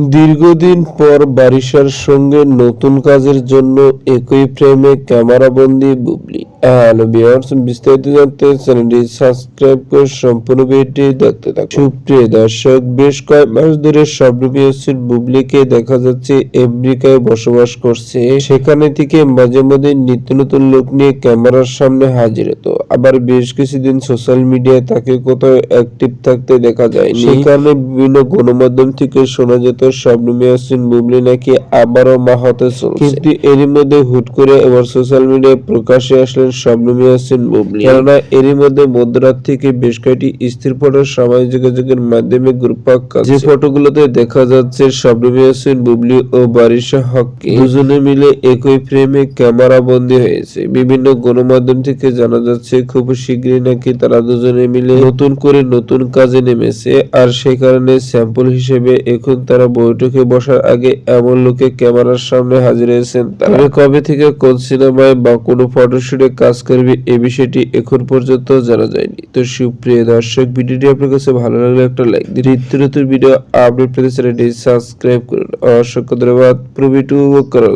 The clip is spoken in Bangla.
two দীর্ঘদিন পর বারিশার সঙ্গে নতুন কাজের জন্য একই ফ্রেমে ক্যামেরাবন্দি বুবলি। হ্যালো ভিউয়ার্স বিস্তারিত জানতে চ্যানেলটি সাবস্ক্রাইব করে সম্পূর্ণ ভিডিওটি দেখতে থাকুন। সুপ্রিয় দর্শক বেশ কয়েক মাস ধরে স্বপ্নবিহসীন বুবলিকে দেখা যাচ্ছে আমেরিকায় বসবাস করছে। সেখানে থেকে মাঝে মাঝে নিত্য নতুন লোক নিয়ে ক্যামেরার সামনে হাজির হতো। আবার বেশ কিছুদিন সোশ্যাল মিডিয়ায় তাকে কোথাও অ্যাক্টিভ থাকতে দেখা যায় কারণে বিভিন্ন গণমাধ্যম থেকে শোনা যেত শবনম ইয়াসিন বুবলি নাকি আবারও মা হতে চলছে? কিন্তু এরই মধ্যে হুট করে এবার সোশ্যাল মিডিয়ায় প্রকাশ্যে আসলেন শবনম ইয়াসিন বুবলি। কেননা এরই মধ্যে মধ্যরাত থেকে বেশ কয়েকটি স্থির ফটো সামাজিক যোগাযোগের মাধ্যমে গ্রুপাক যে ফটোগুলোতে দেখা যাচ্ছে শবনম ইয়াসিন বুবলি ও বারিশা হককে দুজনে মিলে একই ফ্রেমে ক্যামেরা বন্দী হয়েছে। বিভিন্ন গণমাধ্যম থেকে জানা যাচ্ছে খুব শীঘ্রই নাকি তারা দুজনে মিলে নতুন করে নতুন কাজে নেমেছে। আর সে কারণে স্যাম্পল হিসেবে এখন তারা বৈঠকে বসার আগে এমন লোকে ক্যামেরার সামনে হাজির হয়েছেন। তবে কবে থেকে কোন সিনেমায় বা কোনো ফটোশুটে কাজ করবে এ বিষয়টি এখন পর্যন্ত জানা যায়নি। তো সুপ্রিয় দর্শক, ভিডিওটি আপনার কাছে ভালো লাগলে একটা লাইক দিন। নিত্য নতুন ভিডিও আপডেট পেতে চ্যানেলটি সাবস্ক্রাইব করুন। অসংখ্য ধন্যবাদ। প্রবিটু করা